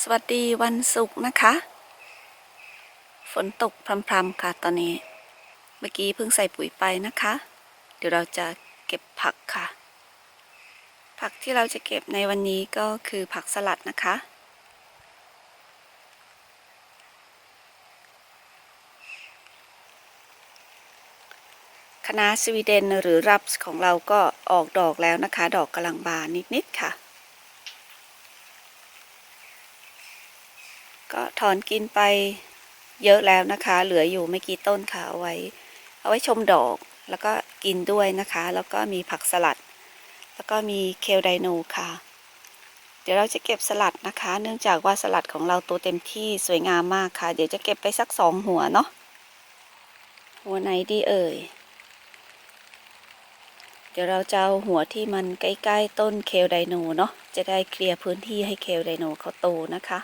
สวัสดีวันศุกร์นะคะ ฝนตกพรำๆค่ะตอนนี้ เมื่อกี้เพิ่งใส่ปุ๋ยไปนะคะ เดี๋ยวเราจะเก็บผักค่ะ ผักที่เราจะเก็บในวันนี้ก็คือผักสลัดนะคะ คณะสวีเดนหรือรับของเราก็ออกดอกแล้วนะคะ ดอกกำลังบานนิดๆค่ะ ก็ถอนกินไปเยอะแล้วนะคะ เหลืออยู่ไม่กี่ต้นค่ะเอาไว้ เอาไว้ชมดอกแล้วก็กินด้วยนะคะ แล้วก็มีผักสลัด แล้วก็มีเคลไดโนค่ะ เดี๋ยวเราจะเก็บสลัดนะคะ เนื่องจากว่าสลัดของเราโตเต็มที่สวยงามมากค่ะ เดี๋ยวจะเก็บไปสักสองหัวเนาะหัวไหนดีเอ่ย เดี๋ยวเราจะเอาหัวที่มันใกล้ ๆ ต้นเคลไดโนเนาะจะได้เคลียร์พื้นที่ให้เคลไดโนเขาโตนะคะ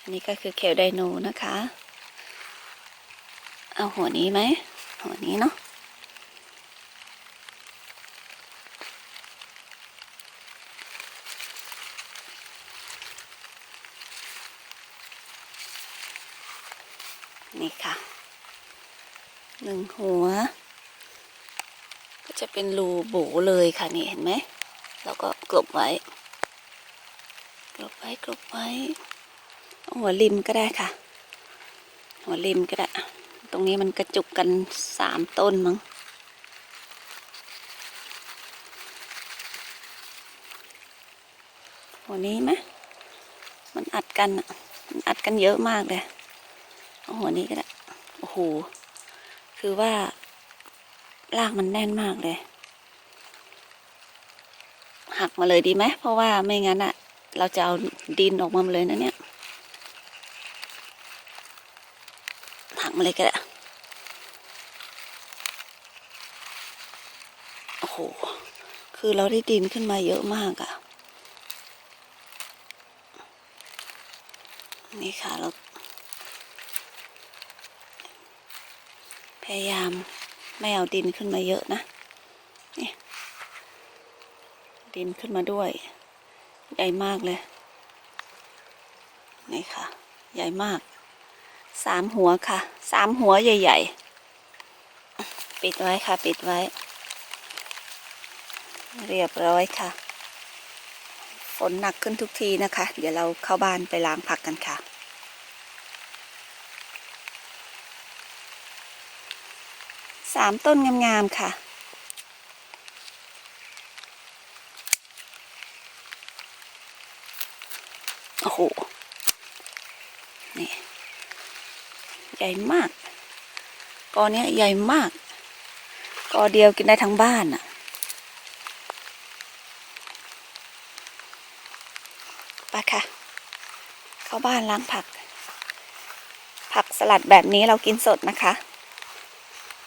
อันนี้ก็คือเคลไดโนนะคะ เอาหัวนี้ไหม หัวนี้เนาะนี่ค่ะหนึ่งหัว ก็จะเป็นรูโบเลยค่ะนี่เห็นไหม แล้วก็กลบไว้ กลบไว้กลบไว้ หัวริมก็ได้ค่ะ หัวริมก็ได้ ตรงนี้มันกระจุกกันสามต้นมั้งหัวนี้ไหมมันอัดกันอะมันอัดกันเยอะมากเลยเอาหัวนี้ก็ได้โอ้โหคือว่ารากมันแน่นมากเลยหักมาเลยดีไหมเพราะว่าไม่งั้นอะเราจะเอาดินออกมาเลยนะเนี่ย หักมาเลยก็ได้โอ้โห คือเราได้ดินขึ้นมาเยอะมากอะนี่ค่ะเรา พยายามไม่เอาดินขึ้นมาเยอะนะนี่ดินขึ้นมาด้วย ใหญ่มากเลย นี่ค่ะ ใหญ่มาก สามหัวค่ะ สามหัวใหญ่ ๆ ปิดไว้ค่ะ ปิดไว้ เรียบร้อยค่ะ ฝนหนักขึ้นทุกทีนะคะ เดี๋ยวเราเข้าบ้านไปล้างผักกันค่ะสามต้นงามๆค่ะ โอ้โห นี่ ใหญ่มาก กอเนี้ยใหญ่มาก กอเดียวกินได้ทั้งบ้านอะ ไปค่ะ เข้าบ้านล้างผัก ผักสลัดแบบนี้เรากินสดนะคะ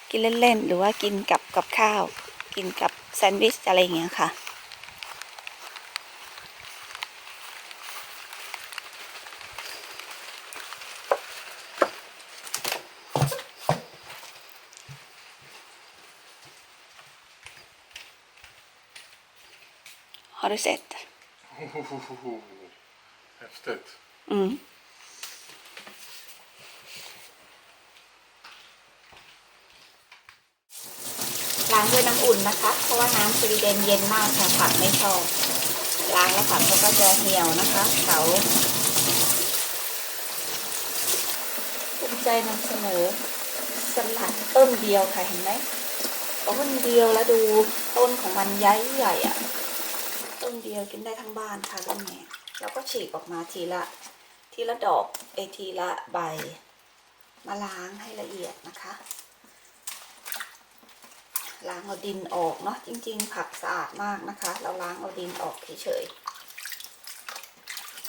กินเล่นๆ หรือว่ากินกับกับข้าว กินกับแซนด์วิชอะไรอย่างเงี้ยค่ะ Har du sett? Häftigt. อืมล้างด้วยน้ำอุ่นนะคะ เพราะว่าน้ำสวีเดนเย็นมากค่ะผักไม่ชอบ ล้างแล้วผักเขาก็จะเหี่ยวนะคะเขาภูมิใจนำเสนอสลัดต้นเดียวค่ะเห็นไหมต้นเดียวแล้วดูต้นของมันย้ายใหญ่อะ ต้นเดียวกินได้ทั้งบ้านค่ะต้นนี้แล้วก็ฉีกออกมาทีละทีละดอกไอทีละใบ มาล้างให้ละเอียดนะคะ ล้างเอาดินออกเนาะจริง ๆ ผักสะอาดมากนะคะ เราล้างเอาดินออกเฉย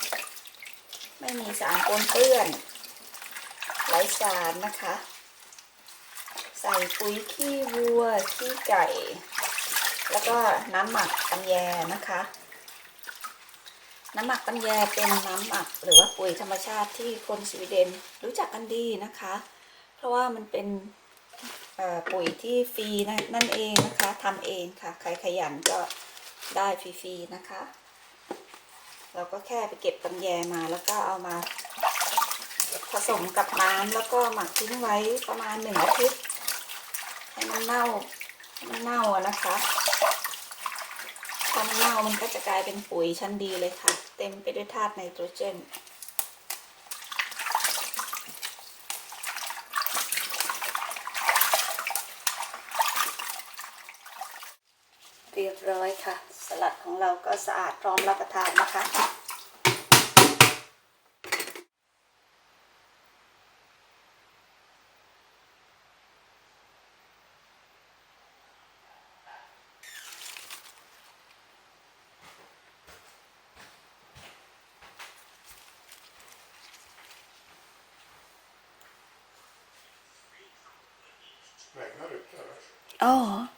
ๆไม่มีสารปนเปื้อนไร้สารนะคะ ใส่ปุ๋ยขี้วัวขี้ไก่ แล้วก็น้ำหมักตำแยนะคะ น้ำหมักตำแยเป็นน้ำหมักหรือว่าปุ๋ยธรรมชาติที่คนสวีเดนรู้จักกันดีนะคะ เพราะว่ามันเป็นปุ๋ยที่ฟรีนะนั่นเองนะคะทำเองค่ะ ใครขยันก็ได้ฟรีๆนะคะ เราก็แค่ไปเก็บตำแยมาแล้วก็เอามา ผสมกับน้ำแล้วก็หมักทิ้งไว้ประมาณหนึ่งอาทิตย์ให้มันเน่ามันเน่าอะนะ คะพอมันเน่ามันก็จะกลายเป็นปุ๋ยชั้นดีเลยค่ะ เต็มไปด้วยธาตุไนโตรเจนเรียบร้อยค่ะ สลัดของเราก็สะอาดพร้อมรับประทานนะคะ 哦。